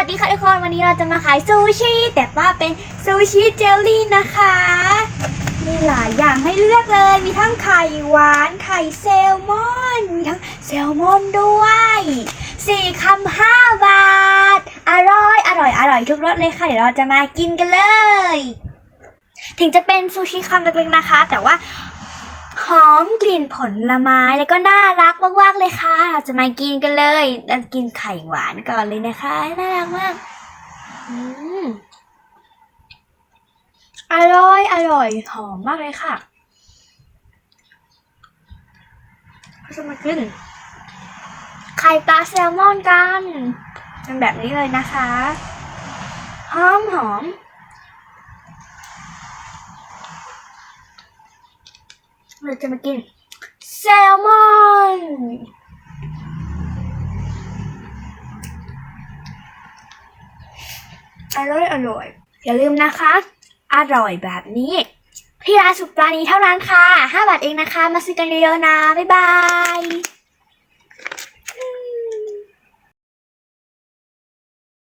วัสดีค่ะทุกคนวันนี้เราจะมาขายซูชิแต่ว่าเป็นซูชิเจลลี่นะคะ มีหลายอย่างให้เลือกเลย มีทั้งไข่หวานไข่แซลมอนมีทั้งแซลมอนด้วยสี่คำห้าบาท อร่อย อร่อย อร่อยทุกรสเลยค่ะ เดี๋ยวเราจะมากินกันเลย ถึงจะเป็นซูชิคำเล็กๆนะคะ แต่ว่า หอมกลิ่นผลไม้แล้วก็น่ารักมากๆเลยค่ะ เราจะมากินกันเลยเรากินไข่หวานก่อนเลยนะคะ น่ารักมาก อืมอร่อย อร่อย หอมมากเลยค่ะเราจะมากินไข่ปลาแซลมอนกันเป็นแบบนี้เลยนะคะ หอมหอม เราจะมากินแซลมอนอร่อยอร่อย อย่าลืมนะคะ อร่อยแบบนี้ ที่ร้านสุปราณีเท่านั้นค่ะ 5 บาทเองนะคะ มาซื้อกันเยอะๆนะ บ๊ายบาย